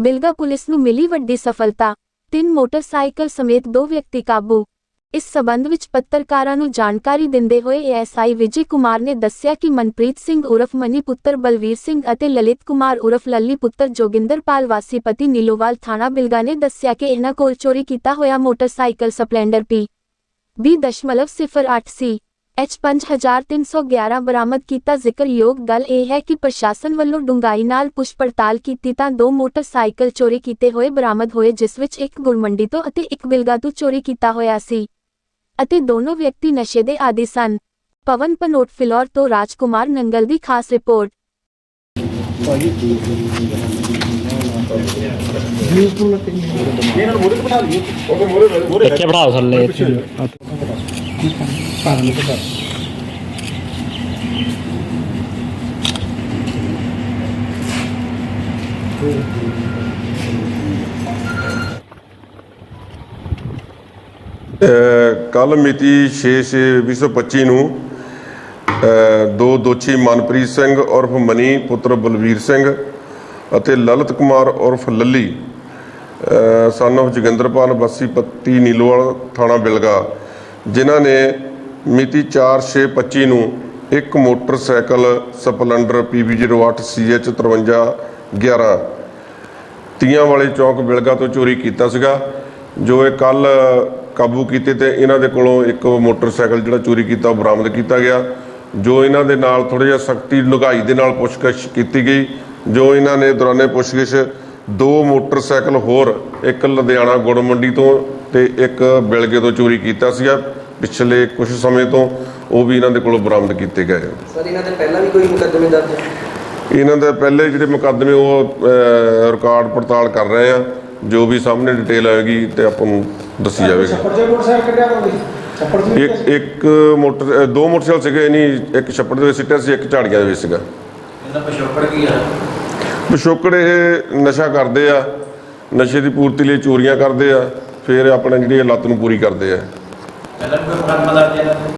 Bilga police ਨੂੰ ਮਿਲੀ ਵੱਡੀ ਸਫਲਤਾ। ਤਿੰਨ ਮੋਟਰਸਾਈਕਲ ਸਮੇਤ ਦੋ ਵਿਅਕਤੀ ਕਾਬੂ। ਇਸ ਸਬੰਧ ਵਿੱਚ ਪੱਤਰਕਾਰਾਂ ਨੂੰ ਜਾਣਕਾਰੀ ਦਿੰਦੇ ਹੋਏ ਏਐਸਆਈ ਵਿਜੇ ਕੁਮਾਰ ਨੇ ਦੱਸਿਆ ਕਿ ਮਨਪ੍ਰੀਤ ਸਿੰਘ ਉਰਫ ਮਨੀ ਪੁੱਤਰ ਬਲਵੀਰ ਸਿੰਘ ਅਤੇ ਲਲਿਤ ਕੁਮਾਰ ਉਰਫ ਲੱਲੀ ਪੁੱਤਰ ਜੋਗਿੰਦਰਪਾਲ ਵਾਸੀ ਪਤੀ ਨੀਲੋਵਾਲ ਥਾਣਾ ਬਿਲਗਾ ਨੇ ਦੱਸਿਆ ਕਿ ਇਹਨਾਂ ਕੋਲ ਚੋਰੀ ਕੀਤਾ ਹੋਇਆ motorcycle Splendor P 20.08 C. H 5311 ਬਰਾਮਦ ਕੀਤਾ ਜ਼ਿਕਰਯੋਗ ਗੱਲ ਇਹ ਹੈ ਕਿ ਪ੍ਰਸ਼ਾਸਨ ਵੱਲੋਂ ਡੂੰਘਾਈ ਨਾਲ ਪੁੱਛ ਪੜਤਾਲ ਕੀਤੀ ਤਾਂ ਦੋ ਮੋਟਰਸਾਈਕਲ ਚੋਰੀ ਕੀਤੇ ਹੋਏ ਬਰਾਮਦ ਹੋਏ ਜਿਸ ਵਿੱਚ ਇੱਕ ਗੁਰਮੰਡੀ ਤੋਂ ਅਤੇ ਇੱਕ ਬਿਲਗਾ ਤੋਂ ਚੋਰੀ ਕੀਤਾ ਹੋਇਆ ਸੀ ਅਤੇ ਦੋਨੋਂ ਵਿਅਕਤੀ ਨਸ਼ੇ ਦੇ ਆਦੀ ਸਨ। ਪਵਨ ਪਨੋਟ ਫਿਲੌਰ ਤੋਂ ਰਾਜਕੁਮਾਰ ਨੰਗਲ ਦੀ ਖਾਸ ਰਿਪੋਰਟ। ਇੱਥੇ ਬਿਠਾਓ ਥੱਲੇ ਇੱਥੇ। ਕੱਲ ਮਿਤੀ 6/6/2025 ਨੂੰ ਅਹ, ਦੋ ਦੋਸ਼ੀ ਮਨਪ੍ਰੀਤ ਸਿੰਘ ਉਰਫ ਮਨੀ ਪੁੱਤਰ ਬਲਵੀਰ ਸਿੰਘ ਅਤੇ ਲਲਿਤ ਕੁਮਾਰ ਉਰਫ ਲੱਲੀ ਸਨ of ਜੋਗਿੰਦਰਪਾਲ ਬੱਸੀ ਪੱਤੀ ਨੀਲੋਵਾਲ ਥਾਣਾ ਬਿਲਗਾ। ਜਿਨ੍ਹਾਂ ਨੇ ਮਿਤੀ 4/6/25 ਨੂੰ ਇੱਕ ਮੋਟਰਸਾਈਕਲ ਸਪਲੈਂਡਰ PB08 CH 5311 ਤੀਆਂ ਵਾਲੇ ਚੌਕ ਬਿਲਗਾ ਤੋਂ ਚੋਰੀ ਕੀਤਾ ਸੀਗਾ, ਜੋ ਇਹ ਕੱਲ ਕਾਬੂ ਕੀਤੇ ਤੇ ਇਹਨਾਂ ਦੇ ਕੋਲੋਂ ਇੱਕ ਮੋਟਰਸਾਈਕਲ ਜਿਹੜਾ ਚੋਰੀ ਕੀਤਾ ਉਹ ਬਰਾਮਦ ਕੀਤਾ ਗਿਆ, ਜੋ ਇਹਨਾਂ ਦੇ ਨਾਲ ਥੋੜਾ ਜਿਹਾ ਸਖਤੀ ਲੁਗਾਈ ਦੇ ਨਾਲ ਪੁੱਛਗਿੱਛ ਕੀਤੀ ਗਈ, ਜੋ ਇਹਨਾਂ ਨੇ ਦੌਰਾਨੇ ਪੁੱਛਗਿੱਛ ਦੋ ਮੋਟਰਸਾਈਕਲ ਹੋਰ ਇੱਕ ਲੁਧਿਆਣਾ ਗੁੜ ਮੰਡੀ ਤੋਂ ਤੇ ਇੱਕ ਬਿਲਗੇ ਤੋਂ ਚੋਰੀ ਕੀਤਾ ਸੀਗਾ ਪਿਛਲੇ ਕੁਝ ਸਮੇਂ ਤੋਂ ਉਹ ਵੀ ਇਹਨਾਂ ਦੇ ਕੋਲੋਂ ਬਰਾਮਦ ਕੀਤੇ ਗਏ ਸਰ ਇਹਨਾਂ ਦੇ ਪਹਿਲਾਂ ਵੀ ਕੋਈ ਮੁਕੱਦਮੇ ਦਰਜ ਹੈ ਇਹਨਾਂ ਦੇ ਪਹਿਲੇ ਜਿਹੜੇ ਮੁਕੱਦਮੇ ਉਹ ਰਿਕਾਰਡ ਪੜਤਾਲ ਕਰ ਰਹੇ ਆ। ਜੋ ਵੀ ਸਾਹਮਣੇ ਡਿਟੇਲ ਆਏਗੀ ਤੇ ਆਪਾਂ ਨੂੰ ਦੱਸੀ ਜਾਵੇਗੀ। ਛੱਪੜ ਦੇ ਮੋਟਰਸਾਈਕਲ ਕੱਢਿਆ ਕੋਈ ਛੱਪੜ ਦੇ ਇੱਕ ਇੱਕ ਮੋਟਰ ਦੋ ਮੋਟਰਸਾਈਕਲ ਸੀਗੇ ਨਹੀਂ ਇੱਕ ਛੱਪੜ ਦੇ ਵਿੱਚ ਸਿੱਟਿਆ ਸੀ ਇੱਕ ਝਾੜੀਆਂ ਦੇ ਵਿੱਚ ਸੀਗਾ। ਇਹਦਾ ਪਿਛੋਕੜ ਕੀ ਹੈ ਪਿਛੋਕੜ ਇਹ ਨਸ਼ਾ ਕਰਦੇ ਆ। ਨਸ਼ੇ ਦੀ ਪੂਰਤੀ ਲਈ ਚੋਰੀਆਂ ਕਰਦੇ ਆ। ਫਿਰ ਆਪਣੇ ਜਿਹੜੀ ਇਹ ਲੱਤ ਨੂੰ ਪੂਰੀ ਕਰਦੇ ਆ। ਪਹਿਲਾਂ ਕੋਈ ਮੁਕੱਦਮਾ ਦਰਜ ਹੈ